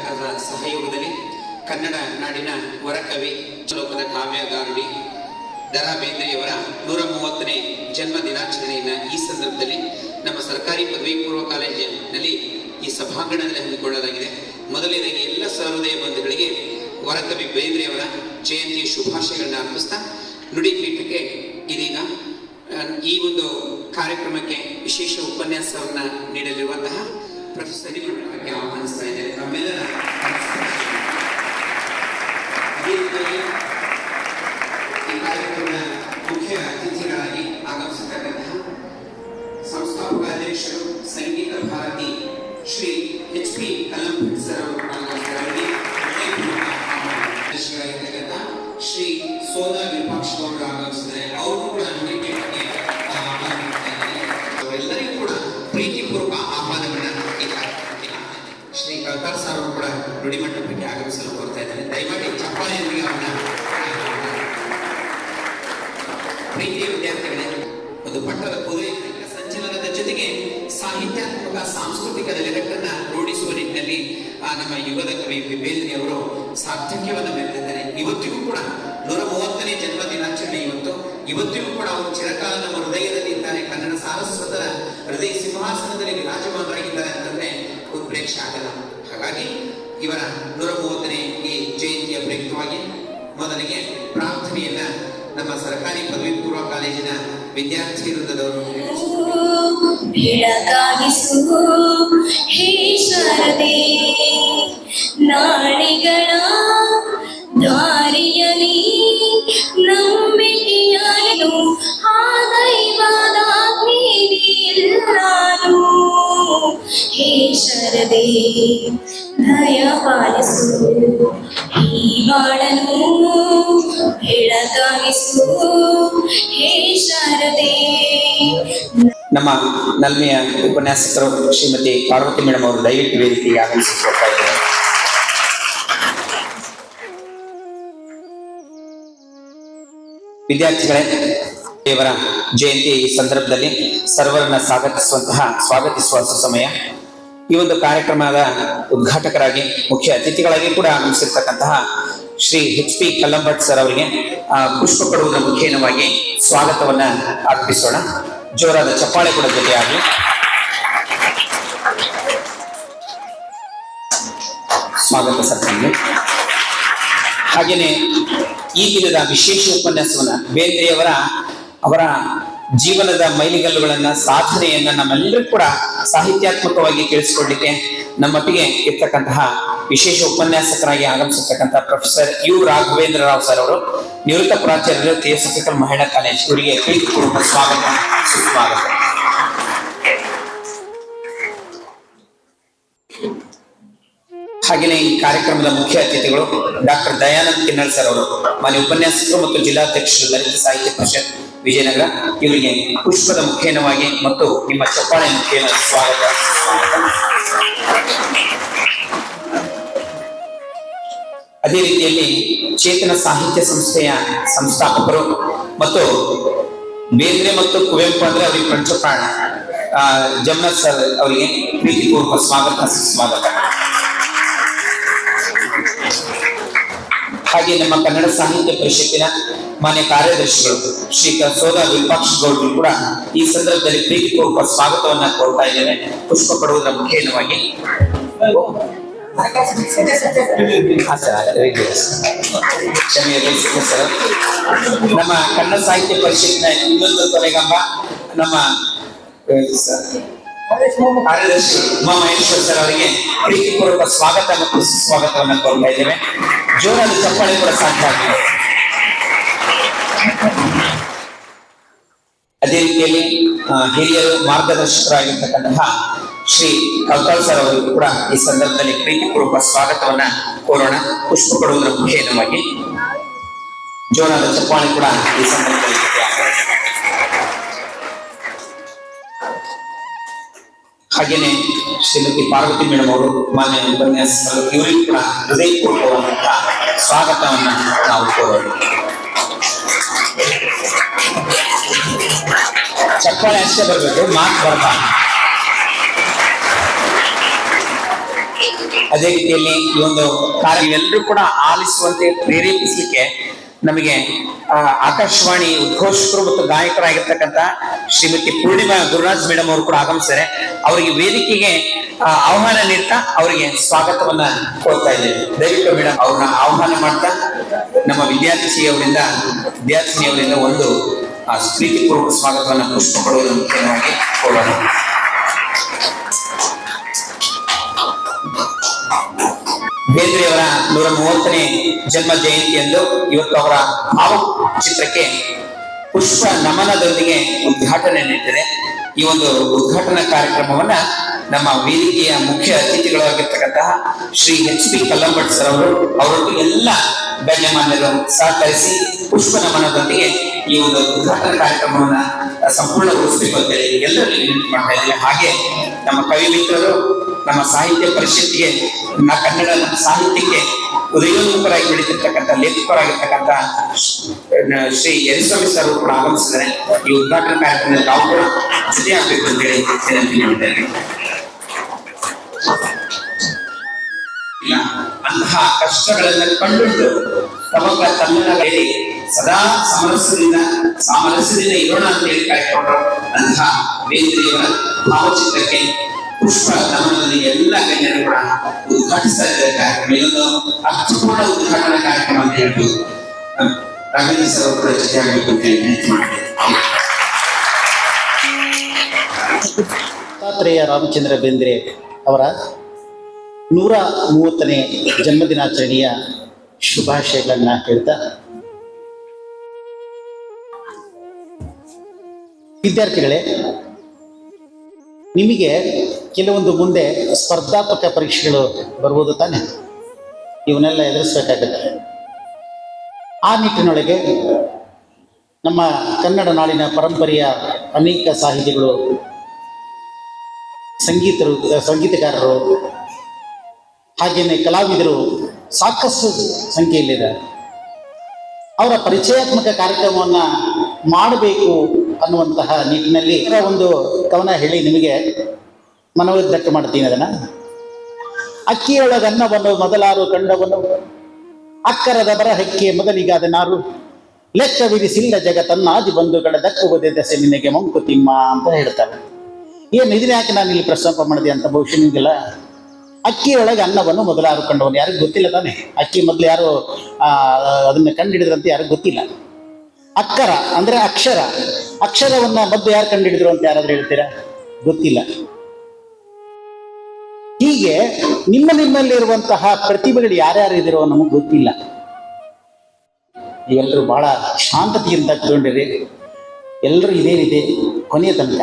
ಘಟಕದ ಸಹಯೋಗದಲ್ಲಿ ಕನ್ನಡ ನಾಡಿನ ವರಕವಿ, ಲೋಕದ ಕಾವ್ಯಗಾರುಡಿ ರಾ ಬೇಂದ್ರೆಯವರ ನೂರ ಮೂವತ್ತನೇ ಜನ್ಮ ದಿನಾಚರಣೆಯನ್ನು ಈ ಸಂದರ್ಭದಲ್ಲಿ ನಮ್ಮ ಸರ್ಕಾರಿ ಪದವಿ ಪೂರ್ವ ಕಾಲೇಜಿನಲ್ಲಿ ಈ ಸಭಾಂಗಣದಲ್ಲಿ ಹಮ್ಮಿಕೊಳ್ಳಲಾಗಿದೆ. ಮೊದಲನೇದಾಗಿ ಎಲ್ಲ ಸಹೃದಯ ಬಂಧುಗಳಿಗೆ ವರಕವಿ ಬೇಂದ್ರೆಯವರ ಜಯಂತಿ ಶುಭಾಶಯಗಳನ್ನು ಅರ್ಪಿಸ್ತಾ ನುಡಿ ಪೀಠಕ್ಕೆ ಇದೀಗ ಈ ಒಂದು ಕಾರ್ಯಕ್ರಮಕ್ಕೆ ವಿಶೇಷ ಉಪನ್ಯಾಸವನ್ನು ನೀಡಲಿರುವಂತಹ ಪ್ರೊಫೆಸರ್ ನಿಮಗೆ ಆಹ್ವಾನಿಸ್ತಾ ಇದೆ ತಮ್ಮೆಲ್ಲರ ಅದೇ ಈ ಕಾರ್ಯಕ್ರಮದ ಮುಖ್ಯ ಅತಿಥಿಗಳಾಗಿ ಆಗಮಿಸತಕ್ಕಂತಹ ಸಂಸ್ಥಾಪಕ ಅಧ್ಯಕ್ಷರು Sangeeta Bharati Shri H P Kallambhat sir. Shri Soda Virupaksha ಅವರು ಆಗಮಿಸಿದ್ದಾರೆ ಅವರು ಕೂಡ ನುಡಿಪೀಠಕ್ಕೆ ನುಡಿಮಂಟಪಕ್ಕೆ ಆಗಮಿಸಲು ಕೊಡ್ತಾ ಇದ್ದಾರೆ ದಯಮಾಡಿ ಚಪ್ಪಾಳೆಯೊಂದಿಗೆ ಅವನ ಪ್ರೀತಿಯ ವಿದ್ಯಾರ್ಥಿಗಳೇ, ಒಂದು ಪಟ್ಟದ ಸಂಚಲನದ ಜೊತೆಗೆ ಸಾಹಿತ್ಯಾತ್ಮಕ, ಸಾಂಸ್ಕೃತಿಕ ನೆಲೆಗಟ್ಟನ್ನ ರೂಢಿಸುವ ನಿಟ್ಟಿನಲ್ಲಿ ನಮ್ಮ ಯುವದ ಕವಿ ಬೇಂದ್ರೆ ಅವರು ಸಾರ್ಥಕ್ಯವನ್ನು ಮೆರೆದಿದ್ದಾರೆ. ಇವತ್ತಿಗೂ ಕೂಡ ನೂರ ಮೂವತ್ತನೇ ಜನ್ಮ ದಿನಾಚರಣೆ ಇವತ್ತು. ಇವತ್ತಿಗೂ ಕೂಡ ಅವರು ಚಿರಕಾಲ ನಮ್ಮ ಹೃದಯದಲ್ಲಿ ಇದ್ದಾರೆ. ಕನ್ನಡ ಸಾರಸ್ವತರ ಹೃದಯ ಸಿಂಹಾಸನದಲ್ಲಿ ವಿರಾಜಮಾನರಾಗಿದ್ದಾರೆ ಅಂತಂದ್ರೆ ಉತ್ಪ್ರೇಕ್ಷೆ ಆಗಲ್ಲ. ಹಾಗಾಗಿ ಇವರ ನೂರ ಮೂವತ್ತನೇ ಈ ಜಯಂತಿಯ ಪ್ರಯುಕ್ತವಾಗಿ ಮೊದಲಿಗೆ ಪ್ರಾರ್ಥನೆಯನ್ನ ನಮ್ಮ ಸರ್ಕಾರಿ ಪದವಿ ಪೂರ್ವ ಕಾಲೇಜಿನ ವಿದ್ಯಾರ್ಥಿ ವೃಂದದವರು ನಾಳೆಗಳ ದಾರಿಯಲಿ ನೀಡಿಲ್ಲಾನು ಹೇ ಶಾರದೆ ಪಾಲಿಸು. ಈ ಬಾಳನು ಹೇ ಶಾರದೆ. ನಮ್ಮ ನಲ್ಮೆಯ ಉಪನ್ಯಾಸಕರು ಶ್ರೀಮತಿ ಪಾರ್ವತಿ ಮೇಡಮ್ ಅವರು ದಯವಿಟ್ಟು ವೇದಿಕೆಗೆ ಆಗಮಿಸಿಕೊಡ್ತಾ ಇದ್ದಾರೆ. ವಿದ್ಯಾರ್ಥಿಗಳೇ, ದೇವರ ಜಯಂತಿ ಈ ಸಂದರ್ಭದಲ್ಲಿ ಸರ್ವರನ್ನ ಸ್ವಾಗತಿಸುವಂತಹ, ಸ್ವಾಗತಿಸುವ ಸಮಯ ಈ ಒಂದು ಕಾರ್ಯಕ್ರಮದ ಉದ್ಘಾಟಕರಾಗಿ ಮುಖ್ಯ ಅತಿಥಿಗಳಾಗಿ ಕೂಡ ಆಗಮಿಸಿರ್ತಕ್ಕಂತಹ Shri H P Kallambhat sir ಅವರಿಗೆ ಆ, ಪುಷ್ಪ ಕೊಡುವುದರ ಮುಖೇನವಾಗಿ ಸ್ವಾಗತವನ್ನ ಅರ್ಪಿಸೋಣ. ಜೋರಾದ ಚಪ್ಪಾಳೆ ಕೂಡ ಜೊತೆಯಾಗಲಿ. ಸ್ವಾಗತ ಸರ್ ಹಾಗೇನೆ ಈ ದಿನದ ವಿಶೇಷ ಉಪನ್ಯಾಸವನ್ನ ಬೇಂದ್ರೆಯವರ ಅವರ ಜೀವನದ ಮೈಲಿಗಲ್ಲುಗಳನ್ನ ಸಾಧನೆಯನ್ನ ನಮ್ಮೆಲ್ಲರೂ ಕೂಡ ಸಾಹಿತ್ಯಾತ್ಮಕವಾಗಿ ಕೇಳಿಸ್ಕೊಡ್ಲಿಕ್ಕೆ ನಮ್ಮೊಟ್ಟಿಗೆ ಇರ್ತಕ್ಕಂತಹ ವಿಶೇಷ ಉಪನ್ಯಾಸಕರಾಗಿ ಆಗಮಿಸಿರ್ತಕ್ಕಂತಹ professor U Raghavendra Rao sir ಅವರು, ನಿವೃತ್ತ ಪ್ರಾಚಾರ್ಯರು ಥಿಯೋಸಫಿಕಲ್ ಮಹಿಳಾ ಕಾಲೇಜ್ ಇವರಿಗೆ ಪ್ರೀತಿಪೂರ್ವಕ ಸ್ವಾಗತ. ಸುಸ್ವಾಗತ. ಹಾಗೆಯೇ ಈ ಕಾರ್ಯಕ್ರಮದ ಮುಖ್ಯ ಅತಿಥಿಗಳು ಡಾಕ್ಟರ್ ದಯಾನಂದ್ ಕಿನ್ನಳ್ ಸರ್ ಅವರು, ಮಾನ್ಯ ಉಪನ್ಯಾಸಕರು ಮತ್ತು ಜಿಲ್ಲಾಧ್ಯಕ್ಷರು, ದಲಿತ ಸಾಹಿತ್ಯ ಪರಿಷತ್ ವಿಜಯನಗರ ಇವರಿಗೆ ಪುಷ್ಪದ ಮುಖೇನವಾಗಿ ಮತ್ತು ನಿಮ್ಮ ಚಪ್ಪಾಳೆ ಮುಖೇನ ಸ್ವಾಗತ. ಅದೇ ರೀತಿಯಲ್ಲಿ ಚೇತನ ಸಾಹಿತ್ಯ ಸಂಸ್ಥೆಯ ಸಂಸ್ಥಾಪಕರು ಮತ್ತು ಬೇಂದ್ರೆ ಮತ್ತು ಕುವೆಂಪು ಅಂದ್ರೆ ಅವರಿಗೆ ಪಂಚಪ್ರಾಣ ಜಮನಾಥ್ ಸರ್ ಅವರಿಗೆ ಪ್ರೀತಿಪೂರ್ವಕ ಸ್ವಾಗತ, ಸುಸ್ವಾಗತ. ಹಾಗೆ ನಮ್ಮ ಕನ್ನಡ ಸಾಹಿತ್ಯ ಪರಿಷತ್ತಿನ ಮಾನ್ಯ ಕಾರ್ಯದರ್ಶಿಗಳು ಶ್ರೀ ಸೋದ ವಿಪಕ್ಷ ಗೌಡರು ಕೂಡ ಈ ಸಂದರ್ಭದಲ್ಲಿ ಪ್ರೀತಿಪೂರ್ವಕ ಸ್ವಾಗತವನ್ನ ಕೋರ್ತಾ ಇದ್ದೇವೆ. ಪುಷ್ಪ ಪಡುವುದರ ಮುಖೇನವಾಗಿ. ನಮ್ಮ ಕನ್ನಡ ಸಾಹಿತ್ಯ ಪರಿಷತ್ತಿನ ಇನ್ನೊಂದು ಕೊನೆಗಂಬ ನಮ್ಮ ಕಾರ್ಯದರ್ಶಿ ಉಮಾ ಸರ್ ಅವರಿಗೆ ಪ್ರೀತಿಪೂರ್ವಕ ಸ್ವಾಗತ ಮತ್ತು ಸುಸ್ವಾಗತವನ್ನು ಕೋರ್ತಾ ಇದ್ದೇವೆ. ಜೋರಾದ ಚಪ್ಪಾಳೆ ಕೂಡ ಸಾಧ್ಯ ಆಗಿದೆ. ಅದೇ ರೀತಿಯಲ್ಲಿ ಹಿರಿಯರು ಮಾರ್ಗದರ್ಶಕರಾಗಿರ್ತಕ್ಕಂತಹ ಶ್ರೀ ಕೌತಾಲ್ ಸರ್ ಅವರಿಗೂ ಕೂಡ ಈ ಸಂದರ್ಭದಲ್ಲಿ ಪ್ರೀತಿಪೂರ್ವಕ ಸ್ವಾಗತವನ್ನ ಕೋರೋಣ. ಪುಷ್ಪ ಕೊಡುವುದರ ಮುಖೇನವಾಗಿ ಜೋರಾದ ಚಪ್ಪಾಳೆ ಕೂಡ ಈ ಸಂದರ್ಭದಲ್ಲಿ ಹಾಗೇನೆ ಶ್ರೀಮತಿ ಪಾರ್ವತಿ ಮೇಡಮ್ ಅವರು ಮಾನ್ಯ ಉಪನ್ಯಾಸಕರು ಇವರಿಗೂ ಕೂಡ ಹೃದಯಪೂರ್ವಕವಾದಂತಹ ಸ್ವಾಗತವನ್ನ ನಾವು ಕೋರೋಣ ಚಪ್ಪಾಳೆ ಅಷ್ಟೇ ಬರಬೇಕು ಮಾತು ಬರಬಾರ್ದು. ಅದೇ ರೀತಿಯಲ್ಲಿ ಈ ಒಂದು ಕಾರ್ಯ ಎಲ್ಲರೂ ಕೂಡ ಆಲಿಸುವಂತೆ ಪ್ರೇರೇಪಿಸಲಿಕ್ಕೆ ನಮಗೆ ಆಕಾಶವಾಣಿ ಉದ್ಘೋಷಕರು ಮತ್ತು ಗಾಯಕರಾಗಿರ್ತಕ್ಕಂಥ ಶ್ರೀಮತಿ ಪೂರ್ಣಿಮಾ ಗುರುರಾಜ್ ಮೇಡಮ್ ಅವರು ಕೂಡ ಆಗಮಿಸ್ತಾರೆ ಅವರಿಗೆ ವೇದಿಕೆಗೆ ಆಹ್ವಾನ ನೀಡ್ತಾ ಅವರಿಗೆ ಸ್ವಾಗತವನ್ನ ಕೊಡ್ತಾ ಇದ್ದೇವೆ. ದಯವಿಟ್ಟು ಮೇಡಮ್ ಅವ್ರನ್ನ ಆಹ್ವಾನ ಮಾಡ್ತಾ ನಮ್ಮ ವಿದ್ಯಾರ್ಥಿಯವರಿಂದ ವಿದ್ಯಾರ್ಥಿನಿಯವರಿಂದ ಒಂದು ಪ್ರೀತಿಪೂರ್ವಕ ಸ್ವಾಗತವನ್ನು ಪುಷ್ಪ ಕೊಡುವುದರ ಮುಖ್ಯವಾಗಿ ಕೋರೋಣ. ಬೇಂದ್ರೆಯವರ ನೂರ ಮೂವತ್ತನೇ ಜನ್ಮ ಜಯಂತಿಯಂದು ಇವತ್ತು ಅವರ ಭಾವಚಿತ್ರಕ್ಕೆ ಪುಷ್ಪ ನಮನದೊಂದಿಗೆ ಉದ್ಘಾಟನೆ ನೀಡಿದೆ ಈ ಒಂದು ಉದ್ಘಾಟನಾ ಕಾರ್ಯಕ್ರಮವನ್ನ ನಮ್ಮ ವೇದಿಕೆಯ ಮುಖ್ಯ ಅತಿಥಿಗಳಾಗಿರ್ತಕ್ಕಂತಹ Shri H P Kallambhat sir ಅವರು ಅವರೊಂದು ಎಲ್ಲ ಗಣ್ಯಮಾನ್ಯರು ಸಹಕರಿಸಿ ಪುಷ್ಪ ನಮನದೊಂದಿಗೆ ಈ ಒಂದು ಉದ್ಘಾಟನಾ ಕಾರ್ಯಕ್ರಮವನ್ನ ಸಂಪೂರ್ಣಗೊಳಿಸಬೇಕು ಅಂತ ಹೇಳಿ ಎಲ್ಲರೂ ವಿನಂತಿ ಮಾಡ್ತಾ ಇದ್ದೇವೆ ಹಾಗೆ ನಮ್ಮ ಕವಿ ಮಿತ್ರರು ನಮ್ಮ ಸಾಹಿತ್ಯ ಪರಿಷತ್ತಿಗೆ, ನಮ್ಮ ಕನ್ನಡ ನಮ್ಮ ಸಾಹಿತ್ಯಕ್ಕೆ ಉದಯೋನ್ಮುಖರಾಗಿ ಬೆಳೀತಿರ್ತಕ್ಕಂಥ ಲೇಖಕರಾಗಿರ್ತಕ್ಕಂಥ ಶ್ರೀ- ಯರಿಸ್ವಾಮಿ ಸರ್ ಕೂಡ ಆಗಮಿಸಿದ್ದಾರೆ. ಈ ಉದ್ಘಾಟನಾ ಕಾರ್ಯಕ್ರಮದಲ್ಲಿ ತಾವು ಕೂಡ ಜೊತೆ ಆಗ್ಬೇಕು ಅಂತ ಹೇಳಿ ವಿನಂತಿ ಮಾಡಿದ್ದೇನೆ ಅಂತಹ ಕಷ್ಟಗಳನ್ನು ಕಂಡುಕೊಂಡು ತಮಗ ತನ್ನ ಸದಾ ಸಮರಸದಿಂದ ಸಾಮರಸ್ಯದಿಂದ ಇರೋಣ ಅಂತ ಹೇಳಿ ಕಾಯ್ಕೊಂಡ್ರು ಅಂತಹ ಬೇಂದ್ರೆಯವರ ಭಾವಚಿತ್ರಕ್ಕೆ ಪುಷ್ಪ ಎಲ್ಲ ಗಣ್ಯರು ಕೂಡ ಉದ್ಘಾಟಿಸ್ತಾ ಕಾರ್ಯಕ್ರಮ ಇದೊಂದು ಕಾರ್ಯಕ್ರಮ ಅಂತ ಹೇಳ್ಬೋದು ಸರ್ ರಾಮಚಂದ್ರ ಬೇಂದ್ರೆ ಅವರ ನೂರ ಮೂವತ್ತನೇ ಜನ್ಮದಿನಾಚರಣೆಯ ಶುಭಾಶಯಗಳನ್ನ ಹೇಳ್ತಾ ವಿದ್ಯಾರ್ಥಿಗಳೇ ನಿಮಗೆ ಕೆಲವೊಂದು ಮುಂದೆ ಸ್ಪರ್ಧಾತ್ಮಕ ಪರೀಕ್ಷೆಗಳು ಬರ್ಬೋದು ತಾನೆ? ಇವನ್ನೆಲ್ಲ ಎದುರಿಸಬೇಕಾಗುತ್ತೆ. ಆ ನಿಟ್ಟಿನೊಳಗೆ ನಮ್ಮ ಕನ್ನಡ ನಾಡಿನ ಪರಂಪರೆಯ ಅನೇಕ ಸಾಹಿತಿಗಳು, ಸಂಗೀತರು, ಸಂಗೀತಗಾರರು ಹಾಗೆಯೇ ಕಲಾವಿದರು ಸಾಕಷ್ಟು ಸಂಖ್ಯೆಯಲ್ಲಿದ್ದಾರೆ. ಅವರ ಪರಿಚಯಾತ್ಮಕ ಕಾರ್ಯಕ್ರಮವನ್ನು ಮಾಡಬೇಕು ಅನ್ನುವಂತಹ ನಿಟ್ಟಿನಲ್ಲಿ ಒಂದು ಕವನ ಹೇಳಿ ನಿಮಗೆ ಮನವದ್ದಟ್ಟು ಮಾಡ್ತೀನಿ ಅದನ್ನ. ಅಕ್ಕಿಯೊಳಗ ಅನ್ನವನ್ನು ಮೊದಲಾರು ಕಂಡವನು, ಅಕ್ಕರದ ಬರಹಕ್ಕೆ ಮೊದಲಿಗಾದ ನಾರು. ಲೆಕ್ಕ ವಿಧಿಸಿಲ್ಲ ಜಗತ್ತನ್ನಾದಿ ಬಂಧುಗಳ ದಕ್ಕುವುದೇ ದಸೆ ನಿನಗೆ ಮಂಕುತಿಮ್ಮ ಅಂತ ಹೇಳ್ತಾರೆ. ಏನು ಇದನ್ನ ಯಾಕೆ ನಾನು ಇಲ್ಲಿ ಪ್ರಸ್ತಾಪ ಮಾಡಿದೆ ಅಂತ ಬಹುಶಃ ನಿಮಗೆಲ್ಲ? ಅಕ್ಕಿಯೊಳಗೆ ಅನ್ನವನ್ನು ಮೊದಲಾರು ಕಂಡವನು ಯಾರಿಗೂ ಗೊತ್ತಿಲ್ಲ ತಾನೆ? ಅಕ್ಕಿ ಮೊದಲು ಯಾರು ಅದನ್ನು ಅದನ್ನ ಕಂಡುಹಿಡಿದ್ರಂತ ಯಾರಿಗೂ ಗೊತ್ತಿಲ್ಲ. ಅಕ್ಕರ, ಅಂದ್ರೆ ಅಕ್ಷರ. ಅಕ್ಷರವನ್ನ ಮದ್ದು ಯಾರು ಕಂಡುಹಿಡಿದ್ರು ಅಂತ ಯಾರಾದ್ರೂ ಹೇಳ್ತೀರಾ? ಗೊತ್ತಿಲ್ಲ. ಹೀಗೆ ನಿಮ್ಮ ನಿಮ್ಮಲ್ಲಿರುವಂತಹ ಪ್ರತಿಭೆಗಳು ಯಾರ್ಯಾರು ಇದಿರೋ ನಮಗೆ ಗೊತ್ತಿಲ್ಲ. ನೀವೆಲ್ಲರೂ ಬಹಳ ಶಾಂತತೆಯಿಂದ ತಗೊಂಡಿರಿ ಎಲ್ಲರೂ ಇದೇನಿದೆ ಕೊನೆಯ ತನಕ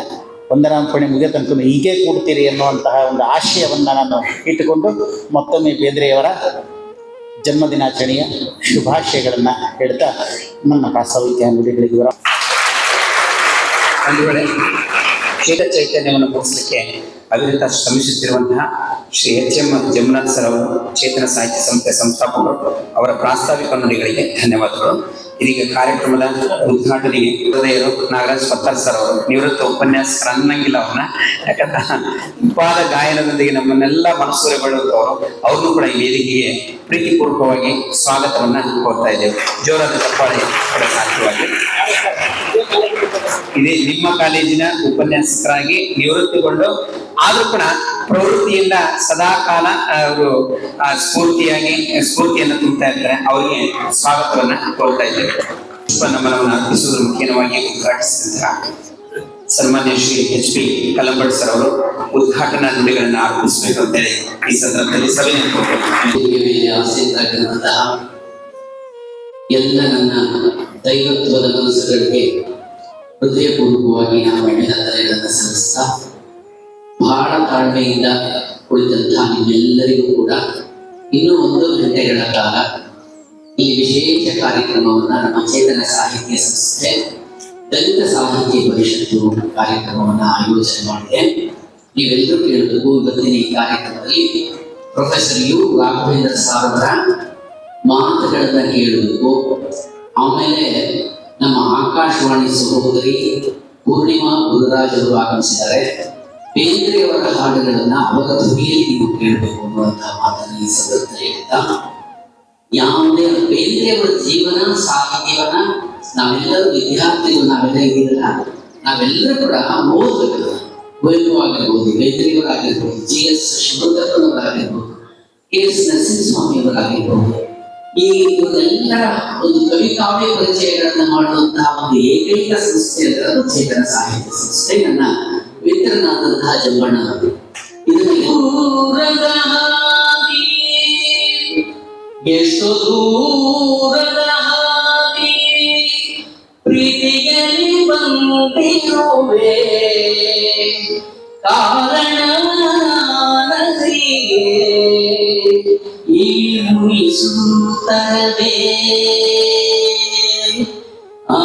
ವಂದನಾರ್ಪಣೆ ಮುಗಿಯ ತನಕ ಹೀಗೆ ಕೂಡ್ತೀರಿ ಅನ್ನುವಂತಹ ಒಂದು ಆಶಯವನ್ನು ನಾನು ಇಟ್ಟುಕೊಂಡು ಮತ್ತೊಮ್ಮೆ ಬೇಂದ್ರೆಯವರ ಜನ್ಮದಿನಾಚರಣೆಯ ಶುಭಾಶಯಗಳನ್ನು ಹೇಳ್ತಾ ನನ್ನ ಪ್ರಾಸ್ತಾವಿಕ ನುಡಿಗಳಿಗೆ ಒಂದು ವೇಳೆ ಚೇತ ಚೈತನ್ಯವನ್ನು ಮೂಡಿಸಲಿಕ್ಕೆ ಅವಿರತ ಶ್ರಮಿಸುತ್ತಿರುವಂತಹ Shri H M Jamunath sir Chetana Sahitya Samsthe ಸಂಸ್ಥಾಪಕರು, ಅವರ ಪ್ರಾಸ್ತಾವಿಕ ನುಡಿಗಳಿಗೆ ಧನ್ಯವಾದಗಳು. ಇದೀಗ ಕಾರ್ಯಕ್ರಮದ ಉದ್ಘಾಟನೆಗೆ ಹೃದಯರು ನಾಗರಾಜ್ ಪತ್ತಾರ್ ಸರ್ ಅವರು ನಿವೃತ್ತ ಉಪನ್ಯಾಸಕರ ಅನ್ನಂಗಿಲ್ಲ ಅವ್ರನ್ನ. ಯಾಕಂದ್ರೆ ಉಪಾದ ಗಾಯನದೊಂದಿಗೆ ನಮ್ಮನ್ನೆಲ್ಲ ಮನಸ್ಸೂರೆಗೊಳ್ಳುವಂತವರು ಅವ್ರನ್ನೂ ಕೂಡ ಈ ವೇದಿಕೆಗೆ ಪ್ರೀತಿಪೂರ್ವಕವಾಗಿ ಸ್ವಾಗತವನ್ನ ಕೋರ್ತಾ ಇದ್ದೇವೆ. ಜೋರಾದ ಚಪ್ಪಾಳೆ ಕೂಡ ಸಾಧ್ಯವಾಗಿ. ಇದೇ. ನಿಮ್ಮ ಕಾಲೇಜಿನ ಉಪನ್ಯಾಸಕರಾಗಿ ನಿವೃತ್ತಿಗೊಂಡು, ಆದ್ರೂ ಕೂಡ ಪ್ರವೃತ್ತಿಯಿಂದ ಸದಾ ಕಾಲ ಅವರು ಸ್ಫೂರ್ತಿಯಾಗಿ, ಸ್ಫೂರ್ತಿಯನ್ನು ತುಂಬುತ್ತಾ ಇರ್ತಾರೆ. ಅವರಿಗೆ ಸ್ವಾಗತವನ್ನ ಕೊಡ್ತಾ ಇದ್ದೇವೆ. ನಮನವನ್ನು ಅರ್ಪಿಸುವುದರ ಮುಖ್ಯವಾಗಿ ಉದ್ಘಾಟಿಸಿದಂತಹ ಸನ್ಮಾನ್ಯ Shri H P Kalambad sir ಅವರು ಉದ್ಘಾಟನಾ ನುಡಿಗಳನ್ನು ಅರ್ಪಿಸಬೇಕು ಅಂತೇಳಿ ಈ ಸಂದರ್ಭದಲ್ಲಿ ಸಭೆ ಭೂಮಿಯ ಮೇಲೆ ಆಸೆ ಎಲ್ಲ ನನ್ನ ದೈವತ್ವದ ಮನಸ್ಸುಗಳಿಗೆ ಹೃದಯಪೂರ್ವಕವಾಗಿ ಅಭಿನಂದನೆ ಸಲ್ಲಿಸ್ತಾ ಬಹಳ ತಾಳ್ಮೆಯಿಂದ ಕುಳಿತಂತಹ ನಿಮ್ಮೆಲ್ಲರಿಗೂ ಕೂಡ ಇನ್ನೂ ಒಂದು ಗಂಟೆಗಳ ಕಾಲ ಈ ವಿಶೇಷ ಕಾರ್ಯಕ್ರಮವನ್ನು ನಮ್ಮ ಚೇತನ ಸಾಹಿತ್ಯ ಸಂಸ್ಥೆ, ದಲಿತ ಸಾಹಿತ್ಯ ಪರಿಷತ್ತು ಕಾರ್ಯಕ್ರಮವನ್ನ ಆಯೋಜನೆ ಮಾಡಿದೆ. ನೀವೆಲ್ಲರೂ ಕೇಳಬೇಕು, ಇವತ್ತಿನ ಈ ಕಾರ್ಯಕ್ರಮದಲ್ಲಿ ಪ್ರೊಫೆಸರ್ ಯು ರಾಘವೇಂದ್ರ ಸಾವರ ಮಾತುಗಳನ್ನ ಕೇಳಬೇಕು. ಆಮೇಲೆ ನಮ್ಮ ಆಕಾಶವಾಣಿ ಸಹೋದರಿ ಪೂರ್ಣಿಮಾ ಗುರುರಾಜ್ ಅವರು ಆಗಮಿಸಿದ್ದಾರೆ. ಬೇಂದ್ರೆಯವರ ಹಾಡುಗಳನ್ನ ಅವರ ಧ್ವನಿಯಲ್ಲಿ ನೀವು ಕೇಳಬೇಕು ಅನ್ನುವಂತಹ ಮಾತನ್ನು ಈ ಸಂದರ್ಭದಲ್ಲಿ ಹೇಳ್ತಾ, ಯಾವುದೇ ಬೇಂದ್ರೆಯವರ ಜೀವನ ಸಾಹಿತ್ಯವನ್ನ ನಾವೆಲ್ಲರೂ ವಿದ್ಯಾರ್ಥಿಗಳು, ನಾವೆಲ್ಲ ಇದ್ದೀರಲ್ಲ ನಾವೆಲ್ಲರೂ ಕೂಡ ಓದಬೇಕು ಕುವೆಂಪು ಆಗಿರ್ಬೋದು, ಬೇಂದ್ರೆಯವರಾಗಿರ್ಬೋದು, ಜಿ ಎಸ್ ಶಿವದಪ್ಪನವರಾಗಿರ್ಬೋದು ಕೆ ಎಸ್ ನರಸಿಂಹಸ್ವಾಮಿಯವರಾಗಿರ್ಬೋದು ಈ ಇವರೆಲ್ಲರ ಒಂದು ಕವಿ ಕಾವ್ಯ ಪರಿಚಯಗಳನ್ನ ಮಾಡುವಂತಹ ಒಂದು ಏಕೈಕ ಸಂಸ್ಥೆ ಅಂದ್ರೆ ಅದು ಚೇತನ ಸಾಹಿತ್ಯ ಸಂಸ್ಥೆ ನನ್ನ ಮಿತ್ರನಾದಂತಹ ಜಂಬಣ್ಣ ಅವರು ಇದನ್ನ ದೂರದ ಹಾದಿ, ಎಷ್ಟೋ ದೂರದ ಹಾದಿ, ಪ್ರೀತಿಯಲ್ಲಿ ಬಂದಿರುವೆ ಕಾರಣ ಆ.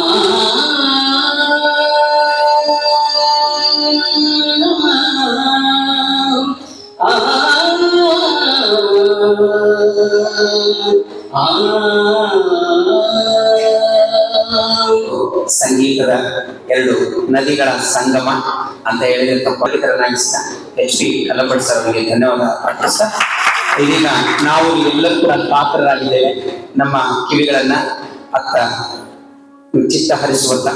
ಸಂಗೀತದ ಎರಡು ನದಿಗಳ ಸಂಗಮ ಅಂತ ಹೇಳಿದಂತ ಪಂಡಿತರನ್ನಾಗಿಸಿದ ಎಚ್ ಕಲ್ಲಭಟ್ ಸರ್ ಅವರಿಗೆ ಧನ್ಯವಾದ ಅರ್ಪಿಸ್ತಾ ಇದೀಗ ನಾವು ಎಲ್ಲರೂ ಪಾತ್ರರಾಗಿದ್ದೇವೆ. ನಮ್ಮ ಕಿವಿಗಳನ್ನ ಅತ್ತ ಚಿತ್ತ ಹರಿಸುವಂತ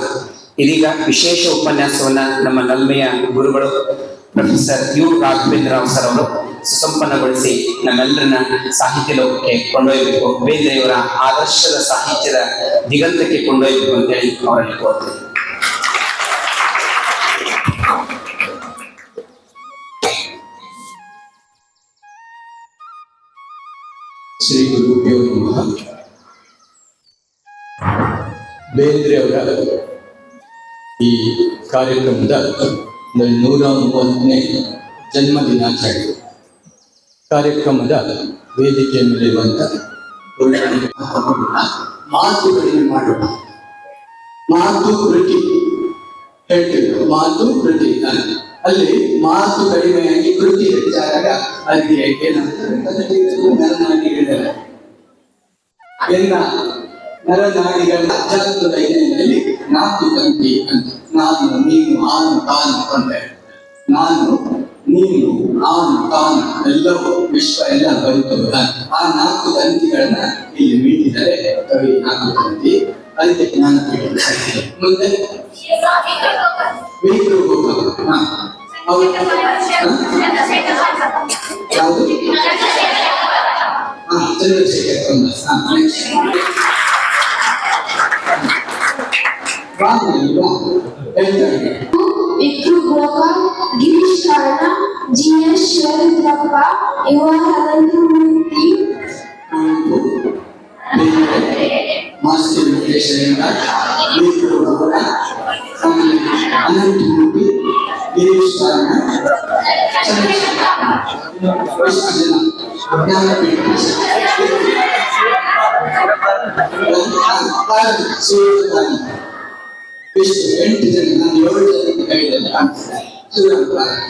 ಇದೀಗ ವಿಶೇಷ ಉಪನ್ಯಾಸವನ್ನ ನಮ್ಮ ನಲ್ಮೆಯ ಗುರುಗಳು professor U Raghavendra Rao sir ಅವರು ಸುಸಂಪನ್ನಗೊಳಿಸಿ ನಮ್ಮೆಲ್ಲರನ್ನ ಸಾಹಿತ್ಯ ಲೋಕಕ್ಕೆ ಕೊಂಡೊಯ್ಯಬೇಕು. ಬೇಂದ್ರೆಯವರ ಆದರ್ಶದ ಸಾಹಿತ್ಯದ ದಿಗಂತಕ್ಕೆ ಕೊಂಡೊಯ್ಯಬೇಕು ಅಂತ ಹೇಳಿ ಅವರಲ್ಲಿ ಕೋರ್ತೇನೆ ಶ್ರೀ ಗುರುಭ್ಯೋ ಬೇಂದ್ರೆ ಅವರ ಈ ಕಾರ್ಯಕ್ರಮದ ನೂರ ಮೂವತ್ತನೇ ಜನ್ಮ ದಿನಾಚರಣೆ ಕಾರ್ಯಕ್ರಮದ ವೇದಿಕೆ ಮೇಲಿರುವಂತ ಮಾತು ಕಡಿಮೆ ಮಾಡೋಣ ಮಾತು ಪ್ರತಿ ಹೇಳ್ತೇವೆ. ಮಾತು ಪ್ರತಿ. ಅಲ್ಲಿ ಮಾತು ಕಡಿಮೆಯಾಗಿ ಕೃತಿ ಹೆಚ್ಚಾದಾಗ ಅಲ್ಲಿ ಏನಾಗ್ತದೆ ಅದಕ್ಕೆ ನರನಾಡಿಗಳಿದ್ದಾರೆ ಎಲ್ಲ ನರನಾಡಿಗಳ ಅಧ್ಯಾತ್ಮದ ಹಿನ್ನೆಲೆಯಲ್ಲಿ ನಾಲ್ಕು ತಂತಿ ಅಂತ. ನಾನು ನೀನು ಆನು ತಾನು ಅಂತ ನಾನು ನೀನು ಆನು ತಾನು ಎಲ್ಲವೂ ವಿಶ್ವ ಎಲ್ಲ ಬರುತ್ತವಲ್ಲ ಆ ನಾಲ್ಕು ತಂತಿಗಳನ್ನ ಇಲ್ಲಿ ಮೀಟಿದರೆ ಕವಿ ನಾಲ್ಕು ತಂತಿ. ಅದಕ್ಕೆ ಜ್ಞಾನ ಮುಂದೆ. ವೀಕರು ಗೋಪಾಲ. ಹಾ ಅವ್ರು ಯಾವುದು ಹಾ ಚಂದ್ರಶೇಖರ್ ಕೊಂಡ ಹಾ next. ರಾಮನಲ್ಲಿ ಬಾ ಹೇಳ್ತಾರೆ ವಿಕ್ರು ಗೋಪಾಲ್ ಗಿರೀಶ್ ಕಾರಣ ಜಿ ಎಸ್ ಶಿವರುದ್ರಪ್ಪ ಯುವ ಅನಂತಮೂರ್ತಿ ಕುವೆಂಪು ಬೇಂದ್ರೆ ಮಾಸ್ಟರ್ ವೆಂಕಟೇಶ್ವರಯ್ಯ ವೀಕರು ಗೋಪಾಲ ಆಮೇಲೆ ಅನಂತಮೂರ್ತಿ ಎಂಟು ಜನ ನಾನು ಏಳು ಜನ ಕೈಯಲ್ಲಿ ಕಾಣಿಸ್ತಾರೆ ಸೂರ್ಯಕಾಂತ್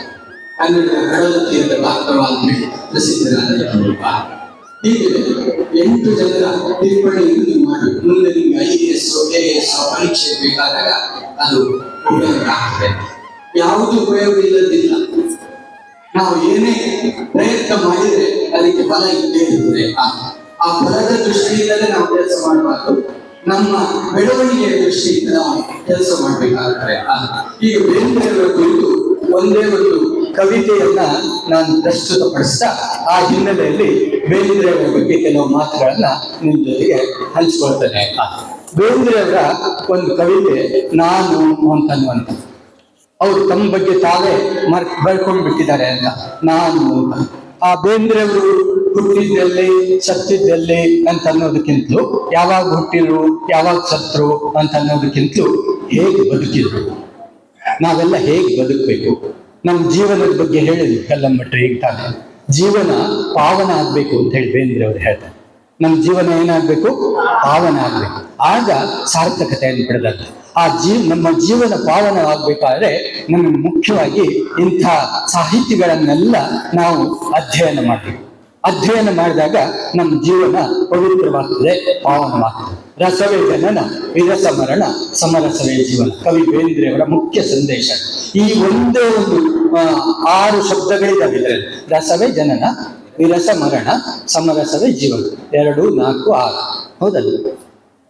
ಕನ್ನಡ ಕಡಲತೀರದ ಪಾತ್ರವಾಗಿ ಪ್ರಸಿದ್ಧರಾದ ಹೀಗೆ ಎಂಟು ಜನರ ಟಿಪ್ಪಣಿಯನ್ನು ನೀವು ಮಾಡಿ ಮುಂದೆ ನಿಮಗೆ I A S K S ಪರೀಕ್ಷೆ ಬೇಕಾದಾಗ ಅದು ಉಪಯೋಗ ಆಗ್ತದೆ ಯಾವುದು ಉಪಯೋಗ ಇಲ್ಲದಿಲ್ಲ ನಾವು ಏನೇ ಪ್ರಯತ್ನ ಮಾಡಿದ್ರೆ ಅದಕ್ಕೆ ಫಲ ಇದ್ದೇ ಇರ್ತದೆ ಆ ಫಲದ ದೃಷ್ಟಿಯಿಂದಲೇ ನಾವು ಕೆಲಸ ಮಾಡಬಾರ್ದು. ನಮ್ಮ ಬೆಳವಣಿಗೆಯ ದೃಷ್ಟಿಯಿಂದ ನಾವು ಕೆಲಸ ಮಾಡಬೇಕಾಗ್ತದೆ. ಈಗ ಬೇಂದ್ರೆಯವರ ಕುರಿತು ಒಂದೇ ಒಂದು ಕವಿತೆಯನ್ನ ನಾನು ಪ್ರಸ್ತುತಪಡಿಸ್ತಾ, ಆ ಹಿನ್ನೆಲೆಯಲ್ಲಿ ಬೇಂದ್ರೆಯವರ ಬಗ್ಗೆ ಕೆಲವು ಮಾತುಗಳನ್ನ ನಿಮ್ಮ ಜೊತೆಗೆ ಹಂಚ್ಕೊಳ್ತೇನೆ. ಬೇಂದ್ರೆಯವರ ಒಂದು ಕವಿತೆ, ನಾನು ಅಂತನ್ನುವಂಥ ಅವರು ತಮ್ಮ ಬಗ್ಗೆ ತಾವೇ ಮರ್ ಬರ್ಕೊಂಡ್ಬಿಟ್ಟಿದ್ದಾರೆ ಅಂತ ನಾನು ಆ ಬೇಂದ್ರೆ ಅವರು ಹುಟ್ಟಿದ್ದಲ್ಲಿ, ಸತ್ತಿದ್ದಲ್ಲಿ ಅಂತ ಅನ್ನೋದಕ್ಕಿಂತಲೂ ಯಾವಾಗ ಹುಟ್ಟಿದ್ರು, ಯಾವಾಗ ಸತ್ರು ಅಂತ ಅನ್ನೋದಕ್ಕಿಂತಲೂ ಹೇಗೆ ಬದುಕಿದ್ರು? ನಾವೆಲ್ಲ ಹೇಗೆ ಬದುಕಬೇಕು? ನಮ್ಮ ಜೀವನದ ಬಗ್ಗೆ ಹೇಳಿದ್ವಿ ಕಲ್ಲಂಬಟ್ರೆ ಈಗ ತಾನೆ ಜೀವನ ಪಾವನ ಆಗ್ಬೇಕು ಅಂತ ಹೇಳಿ ಬೇಂದ್ರೆ ಅವರು ಹೇಳ್ತಾರೆ. ನಮ್ಮ ಜೀವನ ಏನಾಗ್ಬೇಕು? ಪಾವನ ಆಗ್ಬೇಕು. ಆಗ ಸಾರ್ಥಕತೆಯನ್ನು ಪಡೆದಂತೆ ಆ ಜೀವ ನಮ್ಮ ಜೀವನ ಪಾವನ ಆಗ್ಬೇಕಾದ್ರೆ ನಮಗೆ ಮುಖ್ಯವಾಗಿ ಇಂಥ ಸಾಹಿತ್ಯಗಳನ್ನೆಲ್ಲ ನಾವು ಅಧ್ಯಯನ ಮಾಡಬೇಕು. ಅಧ್ಯಯನ ಮಾಡಿದಾಗ ನಮ್ಮ ಜೀವನ ಪವಿತ್ರವಾಗ್ತದೆ, ಪಾವನವಾಗ್ತದೆ. ರಸವೇ ಜನನ ವಿರಸ ಮರಣ ಸಮರಸವೇ ಜೀವನ. ಕವಿ ಬೇಂದ್ರೆಯವರ ಮುಖ್ಯ ಸಂದೇಶ. ಈ ಒಂದೇ ಒಂದು ಆರು ಶಬ್ದಗಳಿದ್ದಾವೆ ಇದರಲ್ಲಿ. ರಸವೇ ಜನನ ವಿರಸ ಮರಣ, ಸಮರಸದ ಜೀವನ. ಎರಡು, ನಾಲ್ಕು, ಆರು. ಹೌದಲ್ಲ?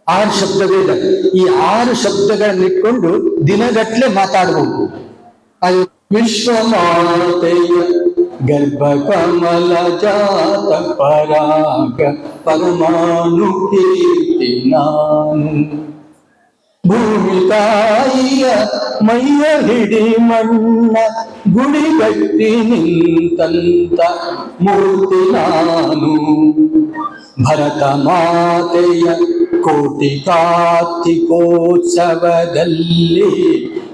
ಆರು ಶಬ್ದಗಳಿದಾವೆ ಈ ಆರು ಶಬ್ದಗಳನ್ನಿಟ್ಕೊಂಡು ದಿನಗಟ್ಲೆ ಮಾತಾಡಬಹುದು ಅದು ವಿಶ್ವಮಾತೆಯ ಗರ್ಭ ಕಮಲ ಜಾತ ಪರಾಗ ಪರಮಾಣು ಕೀರ್ತಿ ನಾನು. ಭೂಮಿ ತಾಯಿಯ ಮೈಯ ಹಿಡಿ ಮಣ್ಣ ಗುಡಿಗಟ್ಟಿ ನಿಂತಂತ ಮೂರ್ತಿ ನಾನು ಭರತ ಮಾತೆಯ ಕೋಟಿ ಕಾರ್ತಿಕೋತ್ಸವದಲ್ಲಿ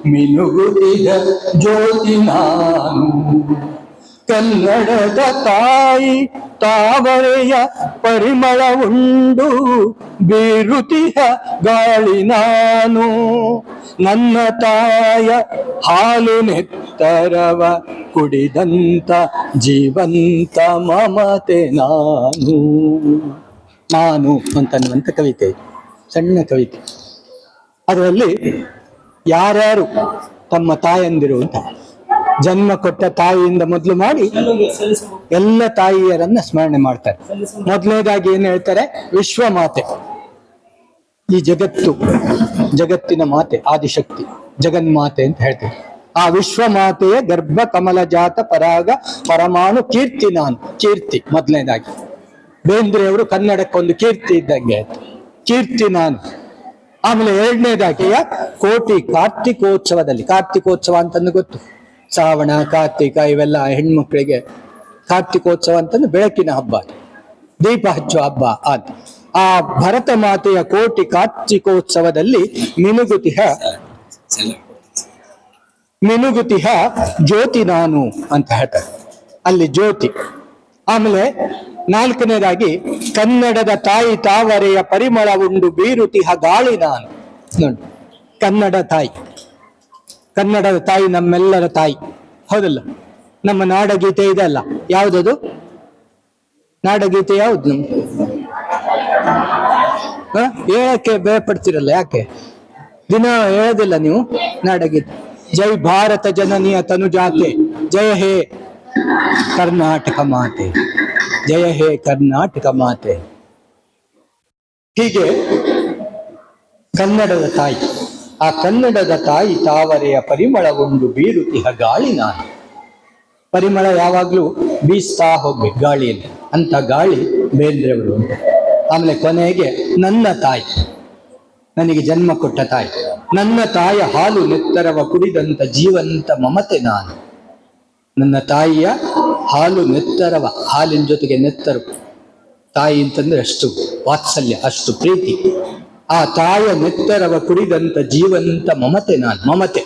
ಮಿನುಗುತ್ತಿದ ಜ್ಯೋತಿ ನಾನು ಕನ್ನಡದ ತಾಯಿ ತಾವರೆಯ ಪರಿಮಳ ಉಂಡು ಬೀರುತಿಹ ಗಾಳಿ ನಾನು, ನನ್ನ ತಾಯ ಹಾಲು ನೆತ್ತರವ ಕುಡಿದಂತ ಜೀವಂತ ಮಮತೆ ನಾನು ನಾನು ಅಂತನ್ನುವಂಥ ಕವಿತೆ. ಸಣ್ಣ ಕವಿತೆ ಅದರಲ್ಲಿ ಯಾರ್ಯಾರು ತಮ್ಮ ತಾಯಂದಿರು ಅಂತ ಜನ್ಮ ಕೊಟ್ಟ ತಾಯಿಯಿಂದ ಮೊದಲು ಮಾಡಿ ಎಲ್ಲ ತಾಯಿಯರನ್ನ ಸ್ಮರಣೆ ಮಾಡ್ತಾರೆ. ಮೊದಲನೇದಾಗಿ ಏನ್ ಹೇಳ್ತಾರೆ? ವಿಶ್ವಮಾತೆ. ಈ ಜಗತ್ತು ಜಗತ್ತಿನ ಮಾತೆ ಆದಿಶಕ್ತಿ ಜಗನ್ಮಾತೆ ಅಂತ ಹೇಳ್ತೇವೆ. ಆ ವಿಶ್ವಮಾತೆಯ ಗರ್ಭ ಕಮಲ ಜಾತ ಪರಾಗ ಪರಮಾಣು ಕೀರ್ತಿ ನಾನು. ಕೀರ್ತಿ ಮೊದಲನೇದಾಗಿ. ಬೇಂದ್ರೆಯವರು ಕನ್ನಡಕ್ಕೊಂದು ಕೀರ್ತಿ ಇದ್ದಂಗೆ ಆಯ್ತು. ಕೀರ್ತಿ ನಾನು. ಆಮೇಲೆ ಎರಡನೇದಾಗಿಯ ಕೋಟಿ ಕಾರ್ತಿಕೋತ್ಸವದಲ್ಲಿ. ಕಾರ್ತಿಕೋತ್ಸವ ಅಂತಂದು ಗೊತ್ತು. ಶ್ರಾವಣ, ಕಾರ್ತಿಕ ಇವೆಲ್ಲ ಹೆಣ್ಮಕ್ಳಿಗೆ ಕಾರ್ತಿಕೋತ್ಸವ ಅಂತಂದ್ರೆ ಬೆಳಕಿನ ಹಬ್ಬ. ದೀಪ ಹಚ್ಚುವ ಹಬ್ಬ ಅಂತ ಆ ಭರತ ಮಾತೆಯ ಕೋಟಿ ಕಾರ್ತಿಕೋತ್ಸವದಲ್ಲಿ ಮಿನುಗುತಿಹ ಮಿನುಗುತಿಹ ಜ್ಯೋತಿ ನಾನು ಅಂತ ಹೇಳ್ತಾರೆ. ಅಲ್ಲಿ ಜ್ಯೋತಿ. ಆಮೇಲೆ ನಾಲ್ಕನೇದಾಗಿ ಕನ್ನಡದ ತಾಯಿ ತಾವರೆಯ ಪರಿಮಳ ಉಂಡು ಬೀರುತಿಹ ಗಾಳಿ ನಾನು. ನೋಡಿ, ಕನ್ನಡ ತಾಯಿ. ಕನ್ನಡದ ತಾಯಿ ನಮ್ಮೆಲ್ಲರ ತಾಯಿ. ಹೌದಲ್ಲ? ನಮ್ಮ ನಾಡಗೀತೆ ಇದೆ ಅಲ್ಲ? ಯಾವುದದು? ನಾಡಗೀತೆ ಯಾವ್ದು? ನಮ್ದು? ಹೇಳಕ್ಕೆ ಭಯಪಡ್ತಿರಲ್ಲ ಯಾಕೆ? ದಿನ ಹೇಳೋದಿಲ್ಲ ನೀವು ನಾಡಗೀತೆ. ಜೈ ಭಾರತ ಜನನಿಯ ತನುಜಾತೆ. ಜಯ ಹೇ ಕರ್ನಾಟಕ ಮಾತೆ. ಜಯ ಹೇ ಕರ್ನಾಟಕ ಮಾತೆ. ಹೀಗೆ ಕನ್ನಡದ ತಾಯಿ. ಆ ಕನ್ನಡದ ತಾಯಿ ತಾವರೆಯ ಪರಿಮಳವೊಂದು ಉಂಡು ಬೀರುತಿಹ ಗಾಳಿ ನಾನು ಪರಿಮಳ ಯಾವಾಗಲೂ ಬೀಸ್ತಾ ಹೋಗ್ಬೇಕು ಗಾಳಿಯಲ್ಲಿ. ಅಂತ ಗಾಳಿ ಬೇಂದ್ರೆಯವರು ಉಂಟು. ಆಮೇಲೆ ಕೊನೆಗೆ ನನ್ನ ತಾಯಿ. ನನಗೆ ಜನ್ಮ ಕೊಟ್ಟ ತಾಯಿ. ನನ್ನ ತಾಯಿಯ ಹಾಲು ನೆತ್ತರವ ಕುಡಿದಂತ ಜೀವಂತ ಮಮತೆ ನಾನು. ನನ್ನ ತಾಯಿಯ ಹಾಲು ನೆತ್ತರವ, ಹಾಲಿನ ಜೊತೆಗೆ ನೆತ್ತರು ತಾಯಿ ಅಂತಂದ್ರೆ ಅಷ್ಟು ವಾತ್ಸಲ್ಯ, ಅಷ್ಟು ಪ್ರೀತಿ. ಆ ತಾಯ ನೆತ್ತರವ ಕುಡಿದಂತ ಜೀವಂತ ಮಮತೆ ನಾನು. ಮಮತೆ.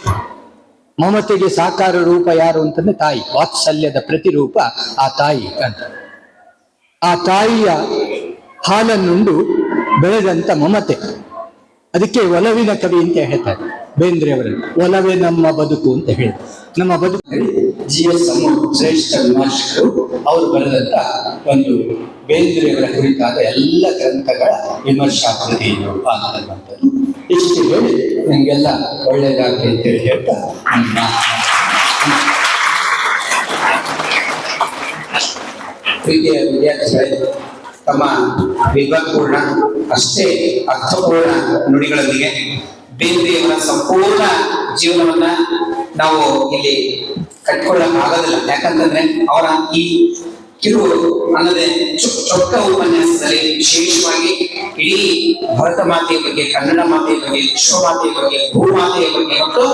ಮಮತೆಗೆ ಸಾಕಾರ ರೂಪ ಯಾರು ಅಂತಂದ್ರೆ ತಾಯಿ. ವಾತ್ಸಲ್ಯದ ಪ್ರತಿರೂಪ ಆ ತಾಯಿ ಅಂತ. ಆ ತಾಯಿಯ ಹಾಲನ್ನುಂಡು ಬೆಳೆದಂತ ಮಮತೆ. ಅದಕ್ಕೆ ಒಲವಿನ ಕವಿ ಅಂತ ಹೇಳ್ತಾರೆ. ಬೇಂದ್ರೆ ಅವರಲ್ಲಿ ಒಲವೇ ನಮ್ಮ ಬದುಕು ಅಂತ ಹೇಳಿ ನಮ್ಮ ಬದುಕು ಜಿ ಎಸ್ ಶ್ರೇಷ್ಠ ವಿಮರ್ಶಕರು ಅವರು ಬರೆದಂತ ಒಂದು ಬೇಂದ್ರೆಯವರ ಕುರಿತಾದ ಎಲ್ಲ ಗ್ರಂಥಗಳ ವಿಮರ್ಶಾ ಕೃತಿಯನ್ನು ಇದು ಅನ್ನುವಂಥದ್ದು ಇಷ್ಟು ಹೇಳಿ ನಿಮಗೆಲ್ಲ ಒಳ್ಳೆಯದಾಗಲಿ ಅಂತೇಳಿ ಹೇಳ್ತಾ ನನ್ನ ಪ್ರೀತಿಯ ವಿದ್ಯಾರ್ಥಿಗಳೇ, ತಮ್ಮ ವಿಭಾಗಪೂರ್ಣ, ಅಷ್ಟೇ ಅರ್ಥಪೂರ್ಣ ನುಡಿಗಳೊಂದಿಗೆ ಬೇಂದ್ರೆಯವರ ಸಂಪೂರ್ಣ ಜೀವನವನ್ನ ನಾವು ಇಲ್ಲಿ ಕಟ್ಕೊಳ್ಳಕ್ ಆಗೋದಿಲ್ಲ. ಯಾಕಂತಂದ್ರೆ ಅವರ ಈ ಕಿರು ಅಲ್ಲದೆ ಚೊಕ್ಕ ಉಪನ್ಯಾಸದಲ್ಲಿ ವಿಶೇಷವಾಗಿ ಇಡೀ ಭರತ ಮಾತೆಯ ಬಗ್ಗೆ, ಕನ್ನಡ ಮಾತೆಯ ಬಗ್ಗೆ, ವಿಶ್ವ ಮಾತೆಯ ಬಗ್ಗೆ ಭೂಮಾತೆಯ ಬಗ್ಗೆ, ಮತ್ತು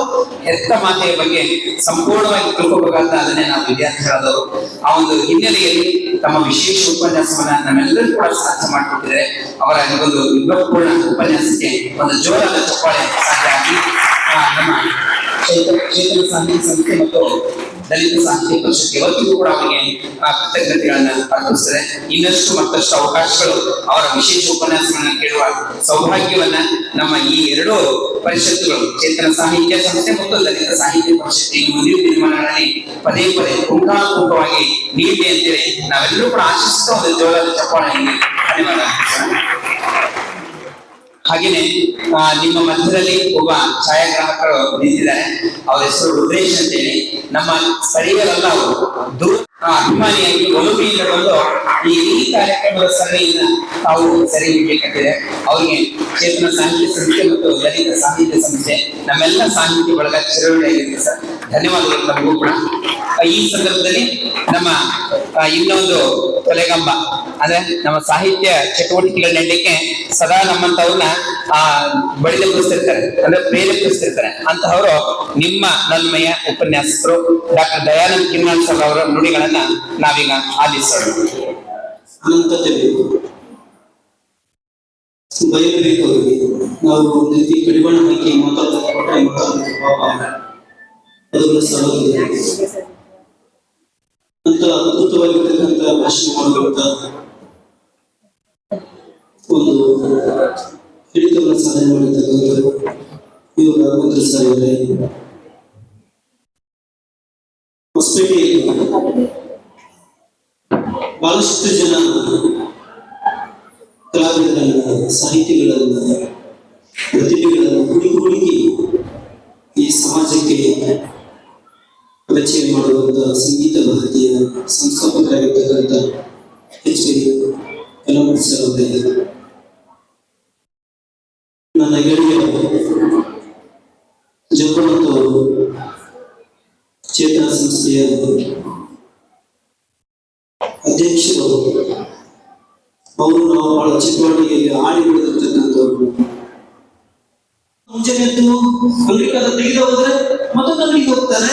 ಹೆತ್ತ ಮಾತೆಯ ಬಗ್ಗೆ ಸಂಪೂರ್ಣವಾಗಿ ತಿಳ್ಕೋಬೇಕಾದ ಅದನ್ನೇ ನಾವು ವಿದ್ಯಾರ್ಥಿಗಳಾದವರು. ಆ ಒಂದು ಹಿನ್ನೆಲೆಯಲ್ಲಿ ತಮ್ಮ ವಿಶೇಷ ಉಪನ್ಯಾಸವನ್ನ ನಮ್ಮೆಲ್ಲರೂ ಕೂಡ ಸಾಧ್ಯ ಮಾಡಿಕೊಟ್ಟಿದ್ದಾರೆ ಅವರ ಒಂದು ವಿದ್ವತ್ಪೂರ್ಣ ಉಪನ್ಯಾಸಕ್ಕೆ ಒಂದು ಜೋರಾದ ಚಪ್ಪಾಳೆ ಸಾಧ್ಯ ಆಗಿ ನಮ್ಮ ಚೈತನ್ಯ ಚೇತನ ಸಾಹಿತ್ಯ ಸಂಸ್ಥೆ ಮತ್ತು ದಲಿತ ಸಾಹಿತ್ಯ ಪರಿಷತ್ ಇವತ್ತಿಗೂ ಕೂಡ ಅವರಿಗೆ ಕೃತಜ್ಞತೆಗಳನ್ನ ಅರ್ಪಿಸ್ತದೆ ಇನ್ನಷ್ಟು ಮತ್ತಷ್ಟು ಅವಕಾಶಗಳು ಅವರ ವಿಶೇಷ ಉಪನ್ಯಾಸಗಳನ್ನ ಕೇಳುವ ಸೌಭಾಗ್ಯವನ್ನ ನಮ್ಮ ಈ ಎರಡು ಪರಿಷತ್ತುಗಳು, ಚೇತನ ಸಾಹಿತ್ಯ ಸಂಸ್ಥೆ ಮತ್ತು ದಲಿತ ಸಾಹಿತ್ಯ ಪರಿಷತ್ ಈ ಮುಂದಿನ ದಿನಮಾನಗಳಲ್ಲಿ ಪದೇ ಪದೇ ಪುಂಖಾನುಪುಂಖವಾಗಿ ನೀಡಲಿ ಅಂತೇಳಿ ನಾವೆಲ್ಲರೂ ಕೂಡ ಆಶಿಸ್ತಾ ಒಂದು ಜೋರಾದ ಚಪ್ಪಾಳೆ ಧನ್ಯವಾದ. ಹಾಗೇನೆ ನಿಮ್ಮ ಮಧ್ಯದಲ್ಲಿ ಒಬ್ಬ ಛಾಯಾಗ್ರಾಹಕರು ನಿಂತಿದ್ದಾರೆ. ಅವರ ಹೆಸರು ರುದ್ರೇಶ್ ಅಂತೇಳಿ. ನಮ್ಮ ಸ್ಥಳೀಯರಲ್ಲ ಅವರು ದೂರ ಅಭಿಮಾನಿಯಾಗಿ ಒಲುಮೆಯಿಂದ ಬಂದು ಈ ಕಾರ್ಯಕ್ರಮದ ಸರಣಿಯನ್ನ ತಾವು ಸರಿ ಹಿಡಿಯಕತ್ತಿದೆ ಅವರಿಗೆ ಚೇತನ ಸಾಹಿತ್ಯ ಸಂಸ್ಥೆ ಮತ್ತು ದಲಿತ ಸಾಹಿತ್ಯ ಸಂಸ್ಥೆ, ನಮ್ಮೆಲ್ಲ ಸಾಹಿತ್ಯ ಬಳಗ ಚಿರವಣಿಯಾಗಿದೆ ಸರ್. ಧನ್ಯವಾದಗಳು ತಮಗೂ ಕೂಡ. ಈ ಸಂದರ್ಭದಲ್ಲಿ ನಮ್ಮ ಇನ್ನೊಂದು ಕೊಲೆಗಂಬ, ಅಂದ್ರೆ ನಮ್ಮ ಸಾಹಿತ್ಯ ಚಟುವಟಿಕೆಗಳ ನಡಲಿಕ್ಕೆ ಸದಾ ನಮ್ಮಂತವ್ರನ್ನ ಆ ಬಡಿದೆಬ್ಬಿಸ್ತಿರ್ತಾರೆ ಅಂದ್ರೆ ಪ್ರೇರೇಪಿಸ್ತಿರ್ತಾರೆ. ಅಂತಹವರು ನಿಮ್ಮ ನನ್ಮಯ ಉಪನ್ಯಾಸಕರು ಡಾಕ್ಟರ್ ದಯಾನಂದ್ ಕಿನ್ನಾಳ್ ಸರ್ ಅವರ ನುಡಿಗಳನ್ನ ನಾವೀಗ ಆಲಿಸೋಣ. ಅನಂತತೆ ಬೇಕು ಅಂತ ಅದ್ಭುತವಾಗಿರ್ತಕ್ಕಂಥ ಭಾಷಣ ಮಾಡುವಂತ ಒಂದು ಹಿಡಿತವನ್ನು ಸಾಧನೆ ಮಾಡಿರ್ತಕ್ಕಂಥ ಇವರು ರಾಘವೇಂದ್ರ ಸರ್ ಬಹಳಷ್ಟು ಜನ ಕಲಾವಿದರನ್ನ, ಸಾಹಿತಿಗಳನ್ನ, ಪ್ರತಿಭೆಗಳನ್ನ ಹುಡುಕಿ ಹುಡುಕಿ ಈ ಸಮಾಜಕ್ಕೆ ಪರಿಚಯ ಮಾಡುವಂತಹ ಸಂಗೀತ ಭಾರತೀಯ ಸಂಸ್ಥಾಪಕರಾಗಿರ್ತಕ್ಕಂಥ ಎಚ್ ಡಿ ನನ್ನ ಗೆಳೆಯ ಜಗನ್ನಾಥ್ ಅವರು, ಚೇತನ ಸಂಸ್ಥೆಯ ಅಧ್ಯಕ್ಷರು, ಅವರು ನಾವು ಬಹಳ ಚಿಕ್ಕವಳಿಗೆಯಲ್ಲಿ ಆಡಿ ಬೆಳೆದಿರ್ತಕ್ಕಂಥವ್ರು ಮುಂಜಾನೆ ಎದ್ದು ಅಂಗಡಿ ಕದ ತೆಗೆದು ಹೋದ್ರೆ ಮತ್ತೊಂದು ಹೋಗ್ತಾರೆ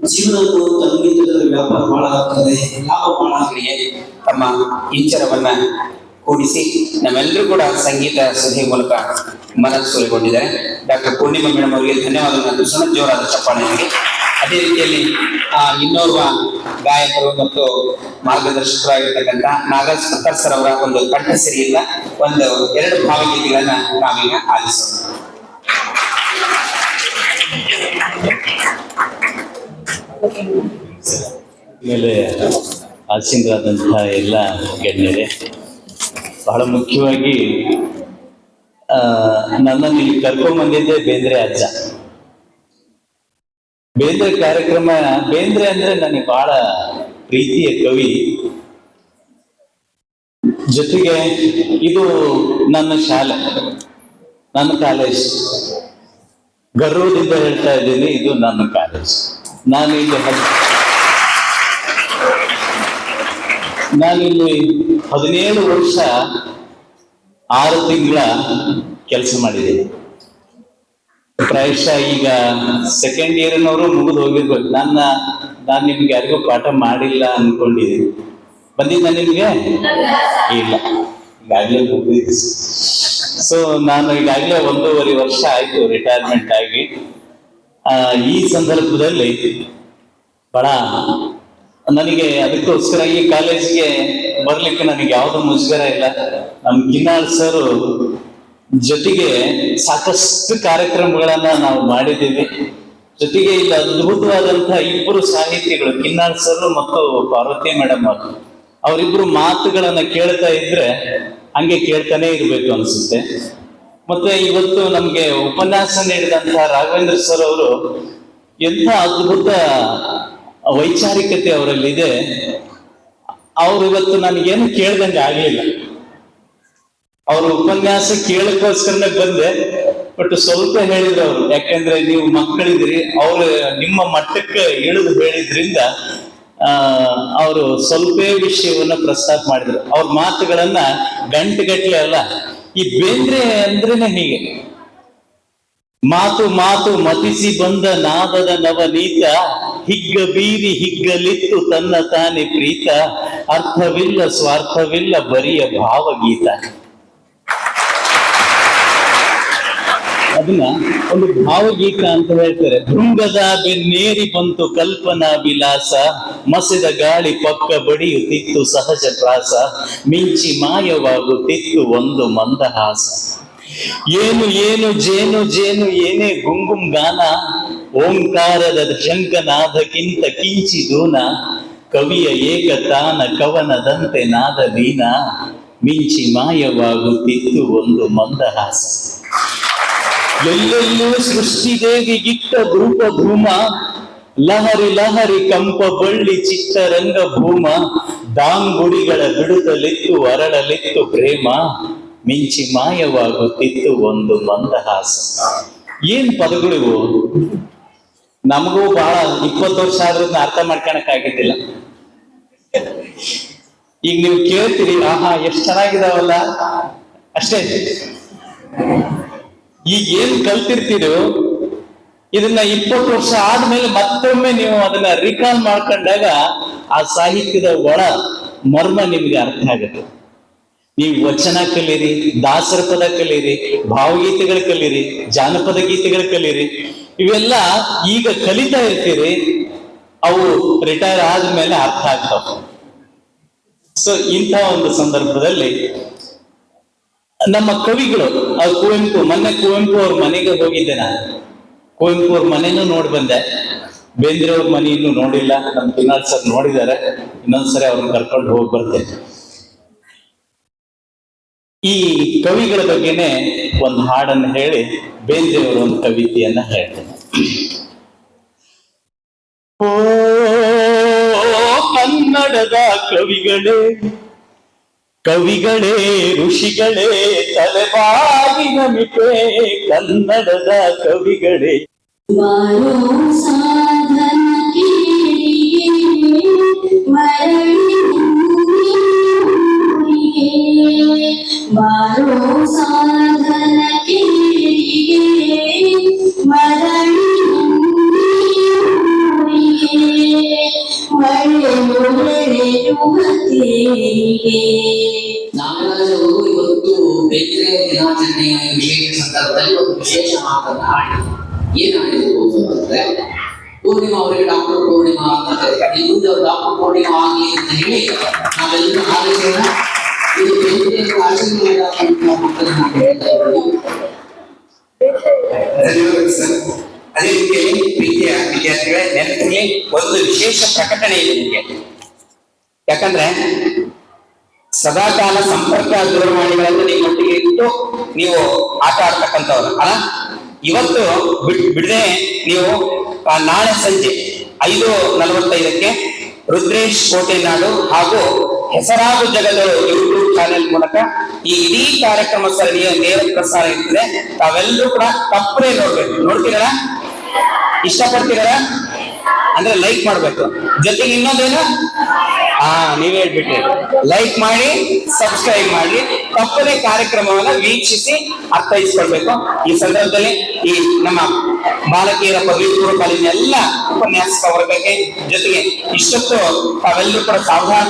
ಜೀವನ ಅನ್ನುವಂಥ ಅಂಗಡಿಗಳ ವ್ಯಾಪಾರ ಬಹಳ ಆಗ್ತದೆ, ಲಾಭ ಬಹಳ ಕ್ರಿಯೆ ತಮ್ಮ ಇಂಚರವನ್ನ ಕೂಡಿಸಿ ನಮ್ಮೆಲ್ಲರೂ ಕೂಡ ಸಂಗೀತ ಸಭೆ ಮೂಲಕ ಮನಸ್ಸೊಲಿಗೊಂಡಿದ್ದಾರೆ ಡಾಕ್ಟರ್ ಪೂರ್ಣಿಮಾ ಮೇಡಮ್ ಅವರಿಗೆ ಧನ್ಯವಾದಗಳನ್ನು ಅರ್ಪಿಸೋಣ ಜೋರಾದ ಚಪ್ಪಾಳೆಗೆ ಅದೇ ರೀತಿಯಲ್ಲಿ, ಆ, ಇನ್ನೋರ್ವ ಗಾಯಕರು ಮತ್ತು ಮಾರ್ಗದರ್ಶಕರಾಗಿರ್ತಕ್ಕಂಥ ನಾಗರಾಜ್ ಸರ್ ಅವರ ಒಂದು ಕಂಠಸಿರಿಯಿಂದ ಒಂದು ಎರಡು ಭಾವಗೀತೆಗಳನ್ನ ನಾವೀಗ ಆಲಿಸೋಣ. ಮೇಲೆ ಆಸೀನರಾದಂತಹ ಎಲ್ಲ ಗಣ್ಯರೇ, ಬಹಳ ಮುಖ್ಯವಾಗಿ ನನ್ನನ್ನು ಇಲ್ಲಿ ಕರ್ಕೊಂಬಂದಿದ್ದೆ ಬೇಂದ್ರೆ ಅಜ್ಜ. ಬೇಂದ್ರೆ ಕಾರ್ಯಕ್ರಮ, ಬೇಂದ್ರೆ ಅಂದ್ರೆ ನನಗೆ ಬಹಳ ಪ್ರೀತಿಯ ಕವಿ. ಜೊತೆಗೆ ಇದು ನನ್ನ ಶಾಲೆ, ನನ್ನ ಕಾಲೇಜ್. ಗರ್ವದಿಂದ ಹೇಳ್ತಾ ಇದ್ದೀನಿ, ಇದು ನನ್ನ ಕಾಲೇಜ್. ನಾನು ಇಲ್ಲಿ ನಾನಿಲ್ಲಿ ಹದಿನೇಳು ವರ್ಷ ಆರು ತಿಂಗಳ ಕೆಲಸ ಮಾಡಿದ್ದೀನಿ ಪ್ರಾಯಶಃ ಈಗ ಸೆಕೆಂಡ್ ಇಯರ್ನವರು ಮುಗಿದು ಹೋಗಿರ್ಬೇಕು. ನನ್ನ ನಾನು ನಿಮ್ಗೆ ಯಾರಿಗೂ ಪಾಠ ಮಾಡಿಲ್ಲ ಅನ್ಕೊಂಡಿದ್ದೀನಿ ಬಂದಿದ್ದ ನಿಮ್ಗೆ? ಇಲ್ಲ. ಈಗಾಗಲೇ ಮುಗಿದಿದೆ. ಸೊ ನಾನು ಈಗಾಗಲೇ ಒಂದೂವರೆ ವರ್ಷ ಆಯ್ತು ರಿಟೈರ್ಮೆಂಟ್ ಆಗಿ. ಈ ಸಂದರ್ಭದಲ್ಲಿ ಬಹಳ ನನಗೆ ಅದಕ್ಕೋಸ್ಕರ ಈ ಕಾಲೇಜಿಗೆ ಬರ್ಲಿಕ್ಕೆ ನನಗೆ ಯಾವುದು ಮುಜುಗರ ಇಲ್ಲ. ನಮ್ ಗಿನ್ನಾಳ್ ಸರ್ ಜೊತೆಗೆ ಸಾಕಷ್ಟು ಕಾರ್ಯಕ್ರಮಗಳನ್ನ ನಾವು ಮಾಡಿದ್ದೀವಿ. ಜೊತೆಗೆ ಇಲ್ಲಿ ಅದ್ಭುತವಾದಂತಹ ಇಬ್ಬರು ಸಾಹಿತಿಗಳು ಕಿನ್ನಾಳ್ ಸರ್ ಮತ್ತು ಪಾರ್ವತಿ ಮೇಡಮ್ ಅವರು. ಅವರಿಬ್ರು ಮಾತುಗಳನ್ನ ಕೇಳ್ತಾ ಇದ್ರೆ ಹಂಗೆ ಕೇಳ್ತಾನೆ ಇರ್ಬೇಕು ಅನ್ಸುತ್ತೆ. ಮತ್ತೆ ಇವತ್ತು ನಮ್ಗೆ ಉಪನ್ಯಾಸ ನೀಡಿದಂತಹ ರಾಘವೇಂದ್ರ ಸರ್ ಅವರು ಎಂಥ ಅದ್ಭುತ ವೈಚಾರಿಕತೆ ಅವರಲ್ಲಿ ಇದೆ ಅವ್ರು ಇವತ್ತು ನನಗೇನು ಕೇಳ್ದಂಗೆ ಆಗ್ಲಿಲ್ಲ. ಅವ್ರ ಉಪನ್ಯಾಸ ಕೇಳಕ್ಕೋಸ್ಕರನೇ ಬಂದೆ ಬಟ್ ಸ್ವಲ್ಪ ಹೇಳಿದ್ರು ಅವರು ಯಾಕಂದ್ರೆ ನೀವು ಮಕ್ಕಳಿದ್ರಿ ಅವ್ರು ನಿಮ್ಮ ಮಟ್ಟಕ್ಕೆ ಇಳಿದು ಹೇಳಿದ್ರಿಂದ ಅವರು ಸ್ವಲ್ಪೇ ವಿಷಯವನ್ನ ಪ್ರಸ್ತಾಪ ಮಾಡಿದ್ರು. ಅವ್ರ ಮಾತುಗಳನ್ನ ಗಂಟೆಗಟ್ಲೆ ಅಲ್ಲ ಈ ಬೇಂದ್ರೆ ಅಂದ್ರೇನೆ ಹೀಗೆ ಮಾತು ಮಾತು ಮತಿಸಿ ಬಂದ ನಾದದ ನವನೀತ, ಹಿಗ್ಗ ಬೀರಿ ಹಿಗ್ಗಲಿತ್ತು ತನ್ನ ತಾನೆ ಪ್ರೀತ. ಅರ್ಥವಿಲ್ಲ, ಸ್ವಾರ್ಥವಿಲ್ಲ, ಬರಿಯ ಭಾವಗೀತ. ಅದನ್ನ ಒಂದು ಭಾವಗೀತ ಅಂತ ಹೇಳ್ತಾರೆ. ಭೃಂಗದ ಬೆನ್ನೇರಿ ಬಂತು ಕಲ್ಪನಾ ವಿಲಾಸ, ಮಸೆದ ಗಾಳಿ ಪಕ್ಕ ಬಡಿಯುತ್ತಿತ್ತು ಸಹಜ ಪ್ರಾಸ, ಮಿಂಚಿ ಮಾಯವಾಗುತ್ತಿತ್ತು ಒಂದು ಮಂದಹಾಸ. ಏನು ಏನು, ಜೇನು ಜೇನು, ಏನೇ ಗುಂಗುಂ ಗಾನ, ಓಂಕಾರದ ಶಂಕನಾದಕ್ಕಿಂತ ಕಿಂಚಿ ದೂನ, ಕವಿಯ ಏಕತಾನ ಕವನದಂತೆ ನಾದ ದೀನ ಮಿಂಚಿ ಮಾಯವಾಗುತ್ತಿತ್ತು ಒಂದು ಮಂದಹಾಸ. ಎಲ್ಲೆಲ್ಲೂ ಸೃಷ್ಟಿದೇವಿಗಿಟ್ಟ ಧೂಪ ಧೂಮ ಲಹರಿ ಲಹರಿ ಕಂಪ ಬಳ್ಳಿ ಚಿತ್ತರಂಗ ಭೂಮ, ದಾಂಗುಡಿಗಳ ಬಿಡುತ್ತಲಿತ್ತು ಅರಳಲಿತ್ತು ಪ್ರೇಮ, ಮಿಂಚಿ ಮಾಯವಾಗುತ್ತಿತ್ತು ಒಂದು ಮಂದಹಾಸ. ಏನ್ ಪದಗಳು ಇವು ನಮಗೂ ಬಹಳ ಇಪ್ಪತ್ತು ವರ್ಷ ಆದ್ರೂ ಅರ್ಥ ಮಾಡ್ಕೊಳಕ್ ಆಗಿದ್ದಿಲ್ಲ ಈಗ ನೀವು ಕೇಳ್ತೀರಿ, ಆಹಾ, ಎಷ್ಟು ಚೆನ್ನಾಗಿದಾವಲ್ಲ. ಅಷ್ಟೇ. ಈಗ ಏನ್ ಕಲ್ತಿರ್ತೀರೋ, ಇದನ್ನ ಇಪ್ಪತ್ತು ವರ್ಷ ಆದ್ಮೇಲೆ ಮತ್ತೊಮ್ಮೆ ನೀವು ಅದನ್ನ ರಿಕಾಲ್ ಮಾಡ್ಕೊಂಡಾಗ ಆ ಸಾಹಿತ್ಯದ ಒಳ ಮರ್ಮ ನಿಮ್ಗೆ ಅರ್ಥ ಆಗುತ್ತೆ. ನೀವು ವಚನ ಕಲೀರಿ ದಾಸರ ಪದ ಕಲೀರಿ ಭಾವಗೀತೆಗಳು ಕಲೀರಿ ಜಾನಪದ ಗೀತೆಗಳು ಕಲೀರಿ ಇವೆಲ್ಲ ಈಗ ಕಲಿತಾ ಇರ್ತೀರಿ, ಅವು ರಿಟೈರ್ ಆದ್ಮೇಲೆ ಅರ್ಥ ಆಗ್ತಾವ. ಸೊ ಇಂಥ ಒಂದು ಸಂದರ್ಭದಲ್ಲಿ ನಮ್ಮ ಕವಿಗಳು ಕುವೆಂಪು, ಮೊನ್ನೆ ಕುವೆಂಪು ಅವ್ರ ಮನೆಗೆ ಹೋಗಿದ್ದೆ ನಾನು. ಕುವೆಂಪು ಅವ್ರ ಮನೆನೂ ನೋಡಿ ಬಂದೆ. ಬೇಂದ್ರೆ ಅವ್ರ ಮನೆಯನ್ನು ನೋಡಿಲ್ಲ. ನಮ್ ಕಿನ್ನಾಳ್ ಸರ್ ನೋಡಿದ್ದಾರೆ ಇನ್ನೊಂದ್ಸರಿ ಅವ್ರನ್ನ ಕರ್ಕೊಂಡು ಹೋಗಿ ಬರ್ತೇನೆ ಈ ಕವಿಗಳ ಬಗ್ಗೆನೆ ಒಂದು ಹಾಡನ್ನು ಹೇಳಿ ಬೇಂದ್ರೆ ಅವರು ಒಂದು ಕವಿತೆಯನ್ನ ಹೇಳ್ತೇನೆ ಓ ಕನ್ನಡದ ಕವಿಗಳೇ ಕವಿಗಳೇ ಋಷಿಗಳೇ ತಲೆಬಾಗಿ ನಮಿತೆ ಕನ್ನಡದ ಕವಿಗಳೇ ಯಾಕಂದ್ರೆ ಸದಾಕಾಲ ಸಂಪರ್ಕ ದೂರವಾಣಿಗಳನ್ನು ನಿಮ್ಮೊಟ್ಟಿಗೆ ಇಟ್ಟು ನೀವು ಆಟ ಆಡ್ತಕ್ಕಂಥವ್ರು, ಅಲ್ಲ? ಇವತ್ತು ಬಿಡ್, ಬಿಡದೆ ನೀವು ನಾಳೆ ಸಂಜೆ ಐದು ನಲವತ್ತೈದಕ್ಕೆ ರುದ್ರೇಶ್ ಕೋಟೆನಾಡು ಹಾಗೂ ಹೆಸರಾದ ಜಗದಳು ಯೂಟ್ಯೂಬ್ ಚಾನೆಲ್ ಮೂಲಕ ಈ ಇಡೀ ಕಾರ್ಯಕ್ರಮ ಸರಣಿಯ ನೇರ ಪ್ರಸಾರ ಇರ್ತದೆ. ತಾವೆಲ್ಲರೂ ಕೂಡ ತಪ್ಪನೇ ನೋಡ್ಬೇಕು. ನೋಡ್ತೀರಲ್ಲ ಇಷ್ಟಪಡ್ತೀರಲ್ಲ ಅಂದ್ರೆ ಲೈಕ್ ಮಾಡ್ಬೇಕು. ಜೊತೆಗೆ ಇನ್ನೊಂದೇನು? ಹಾ ನೀವೇ ಹೇಳ್ಬಿಟ್ರಿ. ಲೈಕ್ ಮಾಡಿ ಸಬ್ಸ್ಕ್ರೈಬ್ ಮಾಡಿ, ತಪ್ಪದೇ ಕಾರ್ಯಕ್ರಮವನ್ನ ವೀಕ್ಷಿಸಿ ಅರ್ಥೈಸ್ಕೊಳ್ಬೇಕು. ಈ ಸಂದರ್ಭದಲ್ಲಿ ಈ ನಮ್ಮ ಬಾಲಕಿಯರ ಪದವಿ ಪೂರ್ವ ಕಾಲೇಜಿನ ಎಲ್ಲ ಉಪನ್ಯಾಸಕ ವರ್ಗಕ್ಕೆ ಜೊತೆಗೆ ಇಷ್ಟೊತ್ತು ತಾವೆಲ್ಲರೂ ಕೂಡ ಸಾವಧಾನ